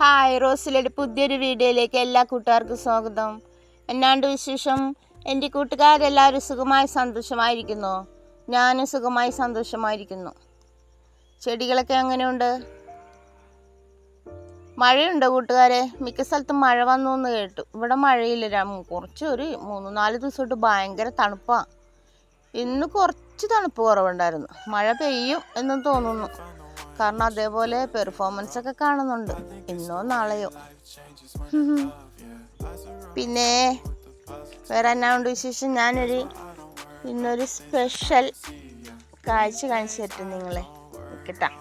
Hi റോസിലയുടെ പുതിയൊരു വീഡിയോയിലേക്ക് എല്ലാ കൂട്ടുകാർക്കും സ്വാഗതം. എന്നാണ്ട് വിശേഷം? എന്റെ കൂട്ടുകാരെല്ലാവരും സുഖമായി സന്തോഷമായിരിക്കുന്നു. ഞാനും സുഖമായി സന്തോഷമായിരിക്കുന്നു. ചെടികളൊക്കെ എങ്ങനെയുണ്ട്? മഴയുണ്ടോ കൂട്ടുകാരെ? മിക്ക സ്ഥലത്തും മഴ വന്നു എന്ന് കേട്ടു. ഇവിടെ മഴയില്ല. ര- കുറച്ച് ഒരു മൂന്ന് നാല് ദിവസമായിട്ട് ഭയങ്കര തണുപ്പാണ് ഇന്ന് കുറച്ച് തണുപ്പ് കുറവുണ്ടായിരുന്നു. മഴ പെയ്യും എന്നും തോന്നുന്നു. കാരണം അതേപോലെ പെർഫോമൻസ് ഒക്കെ കാണുന്നുണ്ട്. ഇന്നോ നാളെയോ. പിന്നെ വേറെ എന്നാ ഉണ്ട് വിശേഷം? ഞാനൊരു ഇന്നൊരു സ്പെഷ്യൽ കാഴ്ച കാണിച്ചു തരട്ടെ നിങ്ങളെ. കിട്ടാം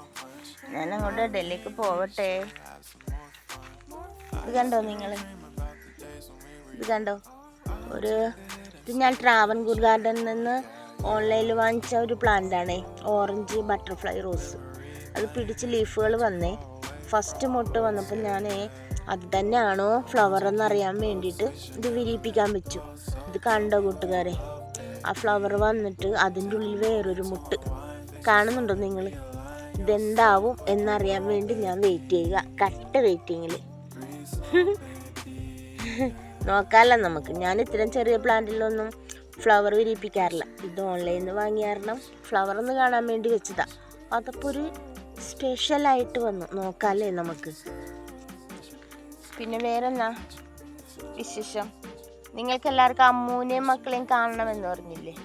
ഞാൻ അങ്ങോട്ട് ഡൽഹിക്ക് പോവട്ടെ. ഇത് കണ്ടോ നിങ്ങൾ ഇത് കണ്ടോ? ഒരു ഇത് ഞാൻ ട്രാവൻകൂർ ഗാർഡനിൽ നിന്ന് ഓൺലൈനിൽ വാങ്ങിച്ച ഒരു പ്ലാന്റ് ആണേ ഓറഞ്ച് ബട്ടർഫ്ലൈ റോസ്. അത് പിടിച്ച് ലീഫുകൾ വന്നേ. ഫസ്റ്റ് മുട്ട് വന്നപ്പോൾ ഞാൻ അത് തന്നെയാണോ ഫ്ലവർ എന്നറിയാൻ വേണ്ടിയിട്ട് ഇത് വിരിയിപ്പിക്കാൻ വെച്ചു. ഇത് കണ്ടോ കൂട്ടുകാരെ? ആ ഫ്ലവർ വന്നിട്ട് അതിന്റെ ഉള്ളിൽ വേറൊരു മുട്ട്. കാണുന്നുണ്ടോ നിങ്ങൾ? ഇതെന്താവും എന്നറിയാൻ വേണ്ടി ഞാൻ വെയിറ്റ് ചെയ്യുക. കട്ട വെയിറ്റിങ്ങിൽ നോക്കാമല്ലോ നമുക്ക്. ഞാൻ ഇത്തരം ചെറിയ പ്ലാന്റിലൊന്നും ഫ്ലവർ വിരിയിപ്പിക്കാറില്ല. ഇത് ഓൺലൈനിൽ നിന്ന് വാങ്ങിയ കാരണം ഫ്ലവർ ഒന്ന് കാണാൻ വേണ്ടി വെച്ചതാണ് അതപ്പോൾ ഒരു സ്പെഷ്യലായിട്ട് വന്നു. നോക്കാമല്ലേ നമുക്ക്. പിന്നെ വേറെ എന്നാ വിശേഷം? നിങ്ങൾക്ക് എല്ലാവർക്കും അമ്മൂനെയും മക്കളെയും കാണണമെന്ന് പറഞ്ഞില്ലേ?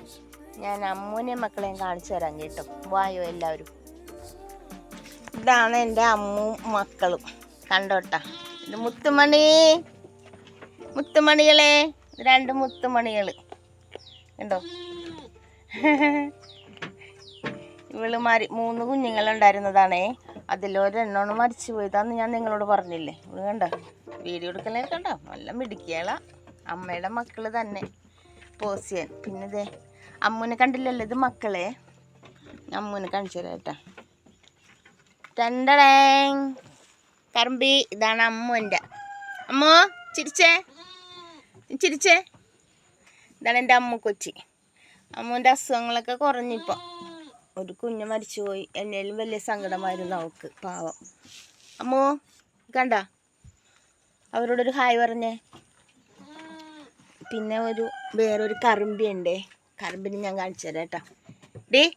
ഞാൻ അമ്മൂനെയും മക്കളെയും കാണിച്ചു തരാം കേട്ടോ. വായോ എല്ലാവരും. ഇതാണ് എന്റെ അമ്മും മക്കളും. കണ്ടോട്ടാ. ഇത് മുത്തുമണി. മുത്തുമണികളെ. രണ്ട് മുത്തുമണികൾ കണ്ടോ? ഇവൾ മരി മൂന്ന് കുഞ്ഞുങ്ങളുണ്ടായിരുന്നതാണേ. അതിലൊരെണ്ണമാണ് മരിച്ചു പോയതാന്ന് ഞാൻ നിങ്ങളോട് പറഞ്ഞില്ലേ. ഇവൾ കണ്ട? വീഡിയോ എടുക്കലേ കണ്ടോ? നല്ല മിടുക്കിയാള. അമ്മയുടെ മക്കൾ തന്നെ. പോസിയൻ പിന്നെ ഇതേ അമ്മൂനെ കണ്ടില്ലല്ലോ ഇത് മക്കളെ? അമ്മൂനെ കാണിച്ചു തരാം കേട്ടോ. രണ്ടടേ കറമ്പി ഇതാണ് അമ്മുവിന്റെ അമ്മോ ചിരിച്ചേ? ചിരിച്ചേ? ഇതാണ് എന്റെ അമ്മ കൊച്ചി. അമ്മുവിന്റെ അസുഖങ്ങളൊക്കെ കുറഞ്ഞിപ്പോൾ ഒരു കുഞ്ഞ് മരിച്ചുപോയി. എന്നേലും വലിയ സങ്കടമായിരുന്നു അവൾക്ക് പാവം. അമ്മോ കണ്ട? അവരോടൊരു ഹായ് പറഞ്ഞേ. പിന്നെ ഒരു വേറൊരു കറുമ്പി ഉണ്ടേ. കറുമ്പിന് ഞാൻ കാണിച്ചു തരാം കേട്ടോ. ഡേ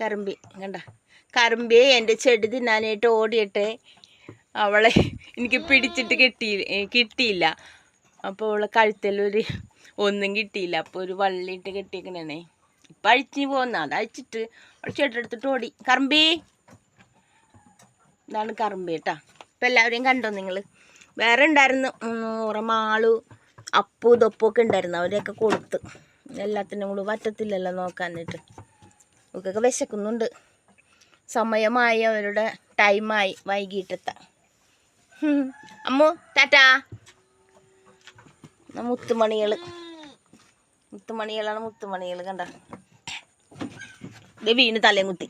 കറുമ്പി കണ്ട? കറുമ്പി എന്റെ ചെടി തിന്നാനായിട്ട് ഓടിയിട്ട്. അവളെ എനിക്ക് പിടിച്ചിട്ട് കിട്ടി കിട്ടിയില്ല. അപ്പോൾ അവളെ കഴുത്തിലൊരു ഒന്നും കിട്ടിയില്ല. അപ്പോൾ ഒരു വള്ളിയിട്ട് കെട്ടിയേക്കണേ. ഇപ്പം അഴിച്ചു പോകുന്ന അത് അഴിച്ചിട്ട് ചെടിയെടുത്തിട്ട് ഓടി. കറമ്പി. ഇതാണ് കറമ്പി കേട്ടാ. ഇപ്പം എല്ലാവരെയും കണ്ടോ നിങ്ങൾ വേറെ ഉണ്ടായിരുന്നു. നൂറ് മാളു അപ്പു ഇതൊപ്പു ഒക്കെ ഉണ്ടായിരുന്നു. അവരെയൊക്കെ കൊടുത്ത്. എല്ലാത്തിനും കൂടെ പറ്റത്തില്ലല്ലോ നോക്കാനായിട്ട്. ഒക്കെ വിശക്കുന്നുണ്ട്. സമയമായി അവരുടെ ടൈമായി വൈകിട്ടെത്താം. അമ്മു ടാറ്റാ. മുത്തുമണികൾ മുത്തുമണികളാണ് മുത്തുമണികൾ കണ്ട ഇത് വീണ് തലയും കുത്തി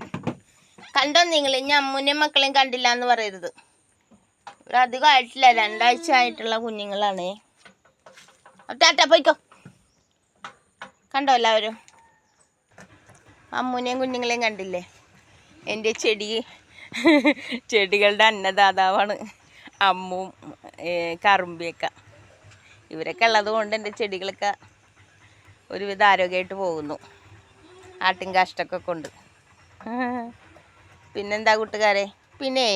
കണ്ടോ നിങ്ങൾ ഇനി അമ്മൂനെയും മക്കളെയും കണ്ടില്ല എന്ന് പറയരുത് അധികം ആയിട്ടില്ല. രണ്ടാഴ്ച ആയിട്ടുള്ള കുഞ്ഞുങ്ങളാണ്. ടാറ്റ പോയിക്കോ. കണ്ടോ എല്ലാവരും? അമ്മൂനെയും കുഞ്ഞുങ്ങളെയും കണ്ടില്ലേ? എന്റെ ചെടി ചെടികളുടെ അന്നദാതാവാണ് അമ്മും കറുമ്പിയൊക്കെ. ഇവരൊക്കെ ഉള്ളത് കൊണ്ട് എന്റെ ചെടികളൊക്കെ ഒരുവിധ ആരോഗ്യമായിട്ട് പോകുന്നു. ആട്ടിൻ കാഷ്ടൊക്കെ കൊണ്ട് പിന്നെന്താ കൂട്ടുകാരെ? പിന്നെ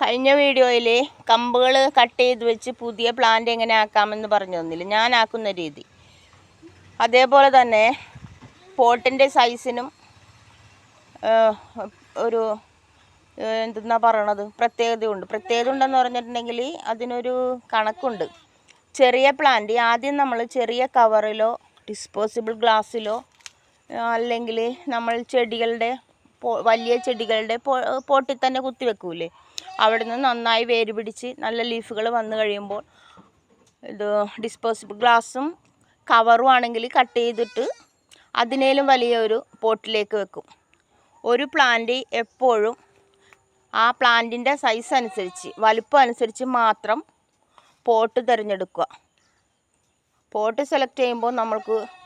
കഴിഞ്ഞ വീഡിയോയിൽ കമ്പുകൾ കട്ട് ചെയ്ത് വെച്ച് പുതിയ പ്ലാന്റ് എങ്ങനെ ആക്കാമെന്ന് പറഞ്ഞു തന്നില്ല? ഞാൻ ആക്കുന്ന രീതി. അതേപോലെ തന്നെ പോട്ടിന്റെ സൈസിനും ഒരു എന്തെന്നാ പറയണത്? പ്രത്യേകതയുണ്ട്. പ്രത്യേകത ഉണ്ടെന്ന് പറഞ്ഞിട്ടുണ്ടെങ്കിൽ അതിനൊരു കണക്കുണ്ട്. ചെറിയ പ്ലാന്റ് ആദ്യം നമ്മൾ ചെറിയ കവറിലോ ഡിസ്പോസിബിൾ ഗ്ലാസ്സിലോ അല്ലെങ്കിൽ നമ്മൾ ചെടികളുടെ വലിയ ചെടികളുടെ പോട്ടിൽ തന്നെ കുത്തി വെക്കൂലേ? അവിടെ നിന്ന് നന്നായി വേര് പിടിച്ച് നല്ല ലീഫുകൾ വന്നു കഴിയുമ്പോൾ ഇത് ഡിസ്പോസിബിൾ ഗ്ലാസും കവറും ആണെങ്കിൽ കട്ട് ചെയ്തിട്ട് അതിനേലും വലിയൊരു പോട്ടിലേക്ക് വെക്കും. ഒരു പ്ലാന്റ് എപ്പോഴും ആ പ്ലാന്റിന്റെ സൈസ് അനുസരിച്ച് വലുപ്പം അനുസരിച്ച് മാത്രം പോട്ട് തിരഞ്ഞെടുക്കുക. പോട്ട് സെലക്ട് ചെയ്യുമ്പോൾ നമ്മൾക്ക്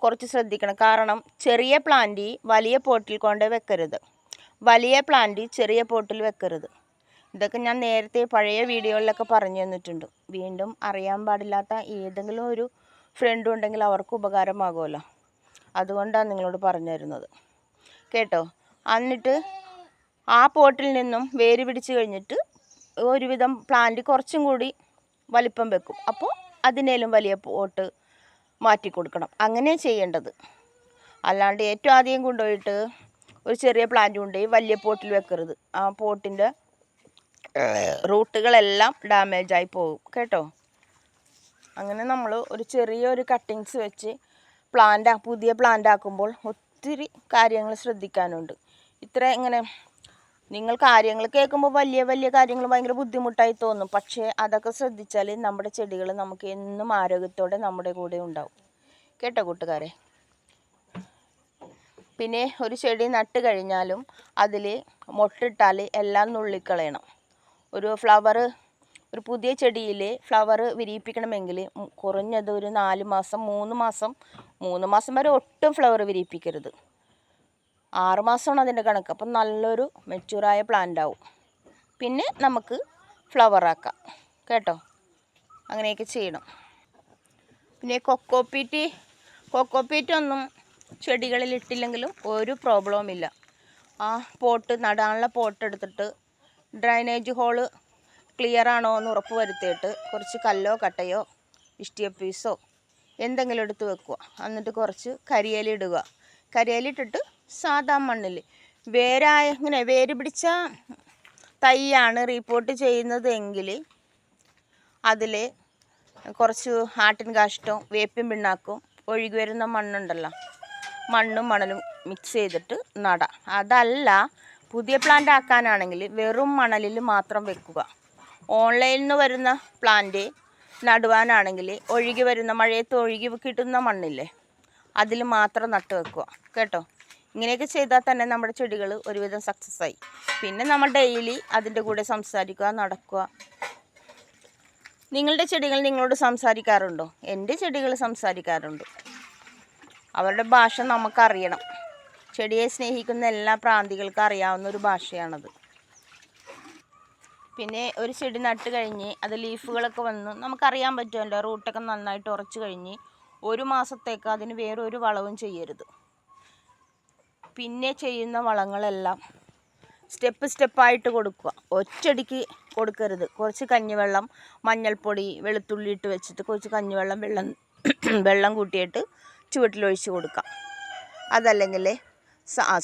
കുറച്ച് ശ്രദ്ധിക്കണം. കാരണം ചെറിയ പ്ലാന്റ് വലിയ പോട്ടിൽ കൊണ്ട് വെക്കരുത്. വലിയ പ്ലാന്റ് ചെറിയ പോട്ടിൽ വെക്കരുത്. ഇതൊക്കെ ഞാൻ നേരത്തെ പഴയ വീഡിയോകളിലൊക്കെ പറഞ്ഞു തന്നിട്ടുണ്ട്. വീണ്ടും അറിയാൻ പാടില്ലാത്ത ഏതെങ്കിലും ഒരു ഫ്രണ്ട് ഉണ്ടെങ്കിൽ അവർക്ക് ഉപകാരമാകുമല്ലോ. അതുകൊണ്ടാണ് നിങ്ങളോട് പറഞ്ഞു തരുന്നത്. കേട്ടോ? എന്നിട്ട് ആ പോട്ടിൽ നിന്നും വേര് പിടിച്ച് കഴിഞ്ഞിട്ട് ഒരുവിധം പ്ലാന്റ് കുറച്ചും കൂടി വലിപ്പം വെക്കും. അപ്പോൾ അതിനേലും വലിയ പോട്ട് മാറ്റി കൊടുക്കണം. അങ്ങനെ ചെയ്യേണ്ടത്. അല്ലാണ്ട് ഏറ്റവും ആദ്യം കൊണ്ടുപോയിട്ട് ഒരു ചെറിയ പ്ലാന്റ് കൊണ്ടുപോയി വലിയ പോട്ടിൽ വെക്കരുത്. ആ പോട്ടിന്റെ റൂട്ടുകളെല്ലാം ഡാമേജ് ആയി പോകും. കേട്ടോ? അങ്ങനെ നമ്മൾ ഒരു ചെറിയൊരു കട്ടിങ്സ് വെച്ച് പ്ലാന്റ് പുതിയ പ്ലാന്റ് ആക്കുമ്പോൾ ഒത്തിരി കാര്യങ്ങൾ ശ്രദ്ധിക്കാനുണ്ട്. ഇത്ര ഇങ്ങനെ നിങ്ങൾ കാര്യങ്ങൾ കേൾക്കുമ്പോൾ വലിയ വലിയ കാര്യങ്ങൾ ഭയങ്കര ബുദ്ധിമുട്ടായി തോന്നും. പക്ഷേ അതൊക്കെ ശ്രദ്ധിച്ചാൽ നമ്മുടെ ചെടികൾ നമുക്ക് എന്നും ആരോഗ്യത്തോടെ നമ്മുടെ കൂടെ ഉണ്ടാവും. കേട്ടോ കൂട്ടുകാരെ? പിന്നെ ഒരു ചെടി നട്ട് കഴിഞ്ഞാലും അതിൽ മൊട്ടിട്ടാൽ എല്ലാം നുള്ളിക്കളയണം. ഒരു ഫ്ലവർ ഒരു പുതിയ ചെടിയിൽ ഫ്ലവർ വിരിയിപ്പിക്കണമെങ്കിൽ കുറഞ്ഞത് ഒരു നാല് മാസം മൂന്ന് മാസം മൂന്ന് മാസം വരെ ഒട്ടും ഫ്ലവർ വിരിയിപ്പിക്കരുത്. ആറ് മാസമാണ് അതിന്റെ കണക്ക്. അപ്പം നല്ലൊരു മെച്യൂറായ പ്ലാന്റ് ആവും. പിന്നെ നമുക്ക് ഫ്ലവർ ആക്കാം. കേട്ടോ? അങ്ങനെയൊക്കെ ചെയ്യണം. പിന്നെ കൊക്കോപ്പീറ്റ് കൊക്കോപ്പീറ്റൊന്നും ചെടികളിൽ ഇട്ടില്ലെങ്കിലും ഒരു പ്രോബ്ലവും ഇല്ല. ആ പോട്ട് നടാനുള്ള പോട്ട് എടുത്തിട്ട് ഡ്രൈനേജ് ഹോൾ ക്ലിയർ ആണോ എന്ന് ഉറപ്പ് വരുത്തിയിട്ട് കുറച്ച് കല്ലോ കട്ടയോ ഇഷ്ടിയ പീസോ എന്തെങ്കിലും എടുത്ത് വെക്കുക. എന്നിട്ട് കുറച്ച് കരിയില ഇടുക. കരിയില ഇട്ടിട്ട് സാധാ മണ്ണിൽ വേരായ ഇങ്ങനെ വേര് പിടിച്ച തൈയാണ് റിപ്പോർട്ട് ചെയ്യുന്നത് എങ്കിൽ അതിൽ കുറച്ച് ആട്ടിൻ കാഷ്ടവും വേപ്പിൻ പിണ്ണാക്കും ഒഴുകി വരുന്ന മണ്ണുണ്ടല്ലോ. മണ്ണും മണലും മിക്സ് ചെയ്തിട്ട് നടാം. അതല്ല പുതിയ പ്ലാന്റ് ആക്കാനാണെങ്കിൽ വെറും മണലിൽ മാത്രം വെക്കുക. ഓൺലൈനിൽ നിന്ന് വരുന്ന പ്ലാന്റ് നടുവാനാണെങ്കിൽ ഒഴുകി വരുന്ന മഴയത്ത് ഒഴുകി കിട്ടുന്ന മണ്ണില്ലേ അതിൽ മാത്രം നട്ട് വെക്കുക. കേട്ടോ? ഇങ്ങനെയൊക്കെ ചെയ്താൽ തന്നെ നമ്മുടെ ചെടികൾ ഒരുവിധം സക്സസ് ആയി. പിന്നെ നമ്മൾ ഡെയിലി അതിന്റെ കൂടെ സംസാരിക്കുക നടക്കുക. നിങ്ങളുടെ ചെടികൾ നിങ്ങളോട് സംസാരിക്കാറുണ്ടോ? എന്റെ ചെടികൾ സംസാരിക്കാറുണ്ട്. അവരുടെ ഭാഷ നമുക്കറിയണം. ചെടിയെ സ്നേഹിക്കുന്ന എല്ലാ പ്രാന്തികൾക്കും അറിയാവുന്ന ഒരു ഭാഷയാണത്. പിന്നെ ഒരു ചെടി നട്ട് കഴിഞ്ഞ് അത് ലീഫുകളൊക്കെ വന്ന് നമുക്കറിയാൻ പറ്റുമല്ലോ റൂട്ടൊക്കെ നന്നായിട്ട് ഉറച്ചു കഴിഞ്ഞ് ഒരു മാസത്തേക്ക് അതിന് വേറൊരു വളവും ചെയ്യരുത്. പിന്നെ ചെയ്യുന്ന വളങ്ങളെല്ലാം സ്റ്റെപ്പ് സ്റ്റെപ്പായിട്ട് കൊടുക്കുക. ഒറ്റടിക്ക് കൊടുക്കരുത്. കുറച്ച് കഞ്ഞിവെള്ളം മഞ്ഞൾപ്പൊടി വെളുത്തുള്ളി ഇട്ട് വെച്ചിട്ട് കുറച്ച് കഞ്ഞിവെള്ളം വെള്ളം വെള്ളം കൂട്ടിയിട്ട് ചുവട്ടിലൊഴിച്ച് കൊടുക്കാം അതല്ലെങ്കിൽ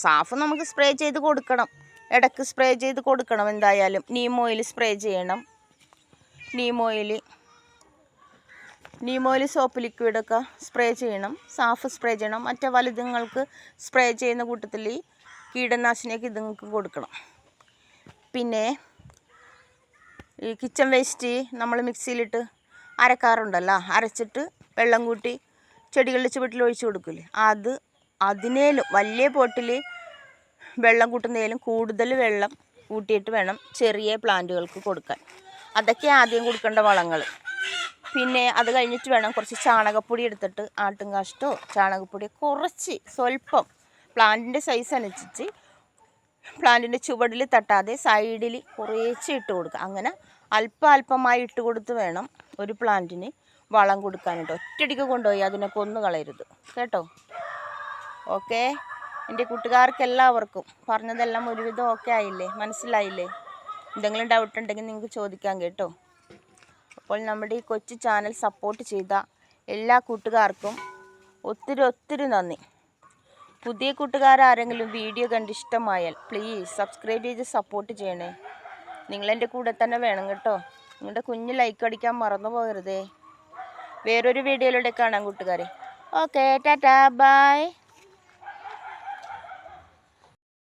സാഫ് നമുക്ക് സ്പ്രേ ചെയ്ത് കൊടുക്കണം. ഇടയ്ക്ക് സ്പ്രേ ചെയ്ത് കൊടുക്കണം എന്തായാലും. നീം ഓയിൽ സ്പ്രേ ചെയ്യണം. Neem oil neem oil soap ലിക്വിഡൊക്കെ spray ചെയ്യണം. സാഫ് സ്പ്രേ ചെയ്യണം. മറ്റേ വലുതുങ്ങൾക്ക് സ്പ്രേ ചെയ്യുന്ന കൂട്ടത്തിൽ ഈ കീടനാശിനിയൊക്കെ ഇതുങ്ങൾക്ക് കൊടുക്കണം. പിന്നെ ഈ കിച്ചൺ വേസ്റ്റ് നമ്മൾ മിക്സിയിലിട്ട് അരക്കാറുണ്ടല്ലോ. അരച്ചിട്ട് വെള്ളം കൂട്ടി ചെടികളുടെ ചുവട്ടിൽ ഒഴിച്ചു കൊടുക്കില്ലേ അത് അതിനേലും വലിയ പോട്ടിൽ വെള്ളം കൂട്ടുന്നതിലും കൂടുതൽ വെള്ളം കൂട്ടിയിട്ട് വേണം ചെറിയ പ്ലാന്റുകൾക്ക് കൊടുക്കാൻ. അതൊക്കെ ആദ്യം കൊടുക്കേണ്ട വളങ്ങൾ. പിന്നെ അത് കഴിഞ്ഞിട്ട് വേണം കുറച്ച് ചാണകപ്പൊടി എടുത്തിട്ട് ആട്ടും ആട്ടുംകാഷ്ടോ ചാണകപ്പൊടി കുറച്ച് സ്വല്പം പ്ലാന്റിന്റെ സൈസ് അനുസരിച്ച് പ്ലാന്റിന്റെ ചുവടിൽ തട്ടാതെ സൈഡിൽ കുറേശ്ശെ ഇട്ട് കൊടുക്കുക. അങ്ങനെ അല്പം അല്പമായി ഇട്ട് കൊടുത്ത് വേണം ഒരു പ്ലാന്റിന് വളം കൊടുക്കാനായിട്ട്. ഒറ്റയടിക്ക് കൊണ്ടുപോയി അതിനെ കൊന്നു കളയരുത്. കേട്ടോ? ഓക്കെ? എന്റെ കൂട്ടുകാർക്ക് എല്ലാവർക്കും പറഞ്ഞതെല്ലാം ഒരുവിധം ഓക്കെ ആയില്ലേ? മനസ്സിലായില്ലേ? എന്തെങ്കിലും ഡൗട്ട് ഉണ്ടെങ്കിൽ നിങ്ങൾക്ക് ചോദിക്കാം കേട്ടോ. അപ്പോൾ നമ്മുടെ ഈ കൊച്ചു ചാനൽ സപ്പോർട്ട് ചെയ്ത എല്ലാ കൂട്ടുകാർക്കും ഒത്തിരി ഒത്തിരി നന്ദി. പുതിയ കൂട്ടുകാരാരെങ്കിലും വീഡിയോ കണ്ട് ഇഷ്ടമായാൽ പ്ലീസ് സബ്സ്ക്രൈബ് ചെയ്ത് സപ്പോർട്ട് ചെയ്യണേ. നിങ്ങളെന്റെ കൂടെ തന്നെ വേണം കേട്ടോ. നിങ്ങളുടെ കുഞ്ഞ് ലൈക്ക് അടിക്കാൻ മറന്നു പോകരുതേ. വേറൊരു വീഡിയോയിലൂടെ കാണാം കൂട്ടുകാരെ. Okay tata bye